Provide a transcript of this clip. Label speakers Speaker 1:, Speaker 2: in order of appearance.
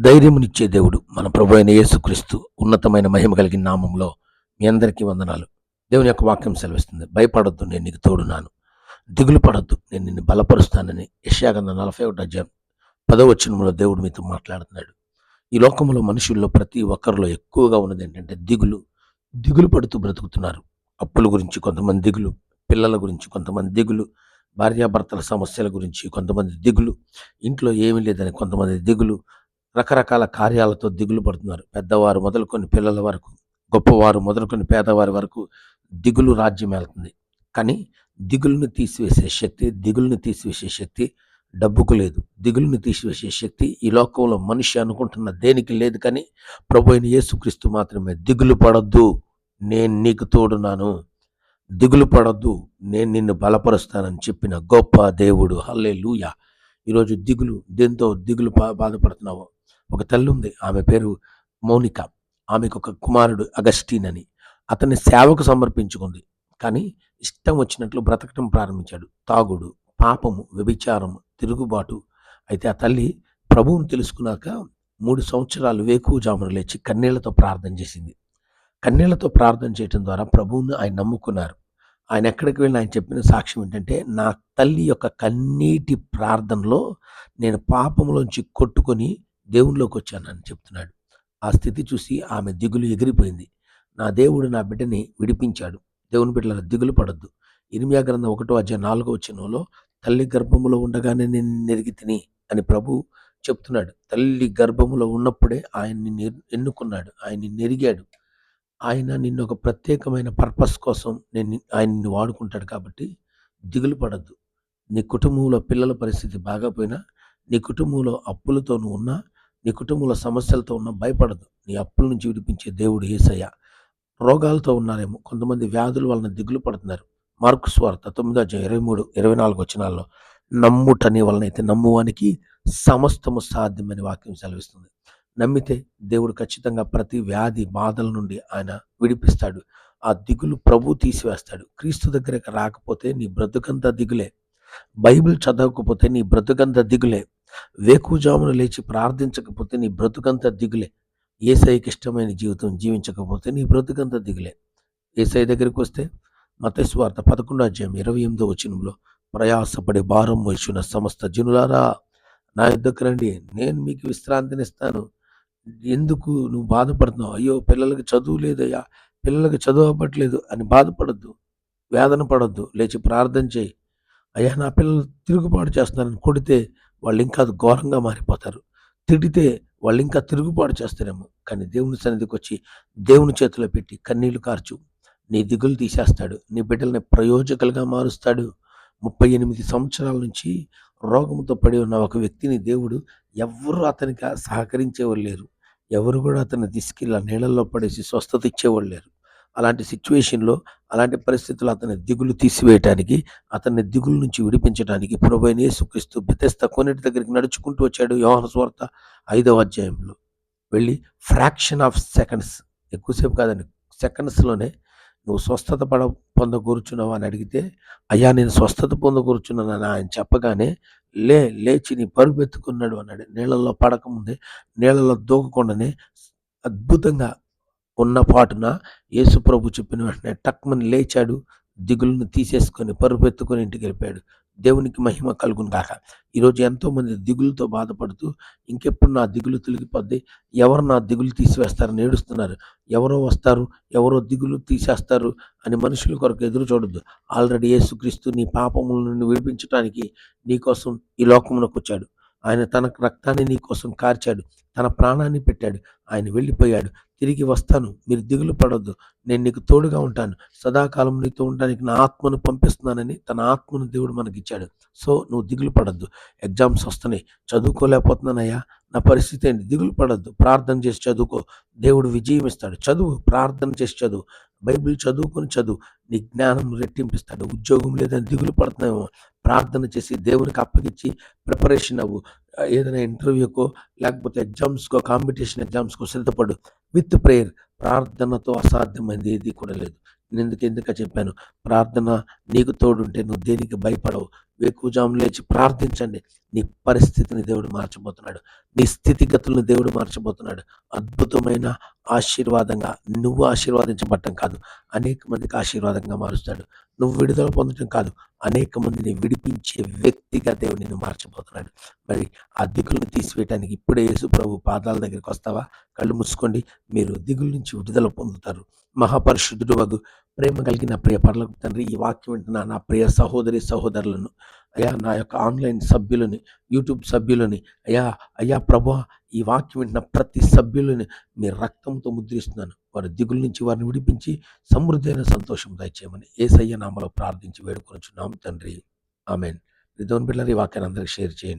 Speaker 1: ధైర్యమునిచ్చే దేవుడు మన ప్రభు అయిన యేసుక్రీస్తు ఉన్నతమైన మహిమ కలిగిన నామంలో మీ అందరికీ వందనాలు. దేవుని యొక్క వాక్యం సెలవిస్తుంది. భయపడొద్దు నేను నీకు తోడున్నాను. దిగులు పడొద్దు నేను నిన్ను బలపరుస్తానని యశాగంధ నలభై ఒకటి అధ్యాయం పదవచనంలో దేవుడు మీతో మాట్లాడుతున్నాడు. ఈ లోకంలో మనుషుల్లో ప్రతి ఒక్కరిలో ఎక్కువగా ఉన్నది ఏంటంటే దిగులు. దిగులు పడుతూ బ్రతుకుతున్నారు. అప్పుల గురించి కొంతమంది దిగులు పిల్లల గురించి కొంతమంది దిగులు భార్యాభర్తల సమస్యల గురించి కొంతమంది దిగులు ఇంట్లో ఏమీ లేదని కొంతమంది దిగులు రకరకాల కార్యాలతో దిగులు పడుతున్నారు. పెద్దవారు మొదలుకొని పిల్లల వరకు గొప్పవారు మొదలుకొని పేదవారి వరకు దిగులు రాజ్యం వెళ్తుంది కానీ దిగులుని తీసివేసే శక్తి దిగులుని తీసివేసే శక్తి డబ్బుకు లేదు. దిగులుని తీసివేసే శక్తి ఈ లోకంలో మనిషి అనుకుంటున్న దేనికి లేదు కానీ ప్రభు అయిన యేసుక్రీస్తు మాత్రమే. దిగులు పడొద్దు నేను నీకు తోడున్నాను. దిగులు పడొద్దు నేను నిన్ను బలపరుస్తానని చెప్పిన గొప్ప దేవుడు. హల్లే లూయా ఈరోజు దిగులు దేంతో దిగులు బా బాధపడుతున్నావో? ఒక తల్లి ఉంది ఆమె పేరు మౌనిక. ఆమెకు ఒక కుమారుడు అగస్టీన్ అని అతన్ని సేవకు సమర్పించుకుంది. కానీ ఇష్టం వచ్చినట్లు బ్రతకటం ప్రారంభించాడు. తాగుడు పాపము వ్యభిచారము తిరుగుబాటు. అయితే ఆ తల్లి ప్రభువును తెలుసుకున్నాక మూడు సంవత్సరాలు వేకువజామున లేచి కన్నీళ్ళతో ప్రార్థన చేసింది. కన్నీళ్ళతో ప్రార్థన చేయటం ద్వారా ప్రభువును ఆయన నమ్ముకున్నారు. ఆయన ఎక్కడికి వెళ్ళి ఆయన చెప్పిన సాక్ష్యం ఏంటంటే నా తల్లి యొక్క కన్నీటి ప్రార్థనలో నేను పాపంలోంచి కొట్టుకొని దేవునిలోకి వచ్చానని చెప్తున్నాడు. ఆ స్థితి చూసి ఆమె దిగులు ఎగిరిపోయింది. నా దేవుడు నా బిడ్డని విడిపించాడు. దేవుని బిడ్డల దిగులు పడద్దు. ఇరిమియా గ్రంథం ఒకటో అధ్యాయ నాలుగో వచ్చినలో తల్లి గర్భములో ఉండగానే నేను నెరిగి తిని అని ప్రభు చెప్తున్నాడు. తల్లి గర్భములో ఉన్నప్పుడే ఆయన్ని ఎన్నుకున్నాడు. ఆయన్ని నెరిగాడు ఆయన నిన్ను ఒక ప్రత్యేకమైన పర్పస్ కోసం నేను ని- ఆయన నిన్ను వాడుకుంటాడు కాబట్టి దిగులు పడద్దు. నీ కుటుంబంలో పిల్లల పరిస్థితి బాగాపోయినా నీ కుటుంబంలో అప్పులతో నువ్వు ఉన్నా నీ కుటుంబంలో సమస్యలతో ఉన్న భయపడదు. నీ అప్పుల నుంచి విడిపించే దేవుడు ఏసయ్య. రోగాలతో ఉన్నారేమో కొంతమంది వ్యాధుల వలన దిగులు పడుతున్నారు. మార్కు స్వార్త తొమ్మిదో అధ్యాయం ఇరవై మూడు ఇరవై నాలుగు వచనాల్లో నమ్ముటని వలన అయితే నమ్మువానికి సమస్తము సాధ్యమని వాక్యం సెలవిస్తుంది. నమ్మితే దేవుడు ఖచ్చితంగా ప్రతి వ్యాధి బాధల నుండి ఆయన విడిపిస్తాడు. ఆ దిగులు ప్రభు తీసివేస్తాడు. క్రీస్తు దగ్గరకు రాకపోతే నీ బ్రతుకంతా దిగులే. బైబిల్ చదవకపోతే నీ బ్రతుకంతా దిగులే. వేకుజామున లేచి ప్రార్థించకపోతే నీ బ్రతుకంతా దిగులే. ఏసైకి ఇష్టమైన జీవితం జీవించకపోతే నీ బ్రతుకంతా దిగులే. ఏసై దగ్గరికి వస్తే మతస్వార్త పదకొండో అధ్యాయం ఇరవై ఎనిమిదో వచనంలో ప్రయాసపడి భారం వచ్చిన సమస్త జనులారా నా యుద్ధకు రండి. నేను మీకు విశ్రాంతినిస్తాను. ఎందుకు నువ్వు బాధపడుతున్నావు? అయ్యో పిల్లలకి చదువు లేదయ్యా. పిల్లలకి చదువు అవ్వట్లేదు అని బాధపడద్దు. వేదన పడద్దు. లేచి ప్రార్థన చేయి. అయ్యా నా పిల్లలు తిరుగుబాటు చేస్తున్నారని కొడితే వాళ్ళు ఇంకా ఘోరంగా మారిపోతారు. తిడితే వాళ్ళు ఇంకా తిరుగుబాటు చేస్తారేమో కానీ దేవుని సన్నిధికి వచ్చి దేవుని చేతిలో పెట్టి కన్నీళ్ళు కార్చు. నీ దిగులు తీసేస్తాడు నీ బిడ్డల్ని ప్రయోజకులుగా మారుస్తాడు. ముప్పై ఎనిమిది సంవత్సరాల నుంచి రోగంతో పడి ఉన్న ఒక వ్యక్తిని దేవుడు ఎవరు అతనికి సహకరించేవాళ్ళు లేరు. ఎవరు కూడా అతన్ని తీసుకెళ్ళి నీళ్ళల్లో పడేసి స్వస్థత ఇచ్చేవాళ్ళు లేరు. అలాంటి సిచ్యువేషన్లో అలాంటి పరిస్థితుల్లో అతని దిగులు తీసివేయటానికి అతన్ని దిగుల నుంచి విడిపించడానికి ప్రభు యేసుక్రీస్తు బెతెస్త కొన్నిటి దగ్గరికి నడుచుకుంటూ వచ్చాడు యోహన స్వార్త ఐదవ అధ్యాయంలో. వెళ్ళి ఫ్రాక్షన్ ఆఫ్ సెకండ్స్ ఎక్కువసేపు కాదండి సెకండ్స్లోనే నువ్వు స్వస్థత పడ పొందకూర్చున్నావు అని అడిగితే అయ్యా నేను స్వస్థత పొందకూర్చున్నానని ఆయన చెప్పగానే లే లేచి నీ పరుపెత్తుకున్నాడు అన్నాడు. నీళ్ళల్లో పడకముందే నీళ్ళలో దూకకుండానే అద్భుతంగా ఉన్న పాటున చెప్పిన వెంటనే టక్మని లేచాడు దిగులను తీసేసుకొని పరుపెత్తుకొని ఇంటికి వెళ్ళిపోయాడు. దేవునికి మహిమ కలుగును కాక ఈరోజు ఎంతోమంది దిగులతో దిగులుతో బాధపడుతూ ఇంకెప్పుడు నా దిగులు తొలగిపోద్ది? ఎవరు నా దిగులు తీసివేస్తారని ఏడుస్తున్నారు? ఎవరో వస్తారు ఎవరో దిగులు తీసేస్తారు అని మనుషుల కొరకు ఎదురు చూడద్దు. ఆల్రెడీ యేసుక్రీస్తు నీ పాపముల నుండి విడిపించడానికి నీకోసం ఈ లోకమునకు వచ్చాడు. ఆయన తన రక్తాన్ని నీ కోసం కార్చాడు తన ప్రాణాన్ని పెట్టాడు ఆయన వెళ్ళిపోయాడు. తిరిగి వస్తాను మీరు దిగులు పడొద్దు నేను నీకు తోడుగా ఉంటాను. సదాకాలం నీతో ఉండడానికి నా ఆత్మను పంపిస్తున్నానని తన ఆత్మను దేవుడు మనకిచ్చాడు. సో నువ్వు దిగులు పడొద్దు. ఎగ్జామ్స్ వస్తున్నాయి. చదువుకోలేకపోతున్నానయ్యా. నా పరిస్థితి ఏంటి? దిగులు పడద్దు. ప్రార్థన చేసి చదువుకో. దేవుడు విజయం ఇస్తాడు. చదువు ప్రార్థన చేసి చదువు. బైబిల్ చదువుకొని చదువు. నీ జ్ఞానం రెట్టింపిస్తాడు. ఉద్యోగం లేదని దిగులు పడుతున్నామో ప్రార్థన చేసి దేవునికి అప్పగించి ప్రిపరేషన్ అవ్వు. ఏదైనా ఇంటర్వ్యూకో లేకపోతే ఎగ్జామ్స్కో కాంపిటీషన్ ఎగ్జామ్స్కో సిద్ధపడు. విత్ ప్రేయర్ ప్రార్థనతో అసాధ్యమైంది. ఏది కూడా లేదు. నేను ఎందుకు ఎందుక చెప్పాను? ప్రార్థన నీకు తోడుంటే నువ్వు దేనికి భయపడవు. వేకుజాము లేచి ప్రార్థించండి. నీ పరిస్థితిని దేవుడు మార్చబోతున్నాడు. నీ స్థితిగతులను దేవుడు మార్చబోతున్నాడు. అద్భుతమైన ఆశీర్వాదంగా నువ్వు ఆశీర్వాదించబడటం కాదు. అనేక మందికి ఆశీర్వాదంగా మారుస్తాడు. నువ్వు విడుదల పొందటం కాదు. అనేక మందిని విడిపించే వ్యక్తిగా దేవుడు నిన్ను మార్చబోతున్నాడు. మరి ఆ దిగులను తీసివేయటానికి ఇప్పుడే యేసు ప్రభు పాదాల దగ్గరికి వస్తావా? కళ్ళు మూసుకోండి. మీరు దిగుల నుంచి విడుదల పొందుతారు. మహాపరిశుద్ధుడు వగు ప్రేమ కలిగిన ప్రియ పర్లకు తండ్రి ఈ వాక్యం వింటున్న నా ప్రియ సహోదరి సహోదరులను అయ్యా నా యొక్క ఆన్లైన్ సభ్యులని యూట్యూబ్ సభ్యులని అయ్యా అయ్యా ప్రభా ఈ వాక్యం వింటున్న ప్రతి సభ్యులని మీ రక్తంతో ముద్రిస్తున్నాను. వారి దిగుల నుంచి వారిని విడిపించి సమృద్ధైన సంతోషం దయచేయమని ఏసయ్య నామలో ప్రార్థించి వేడుకొనుచున్నాం తండ్రి. ఆమెన్. దేవుని బిడ్డలు ఈ వాక్యాన్ని అందరికీ షేర్ చేయండి.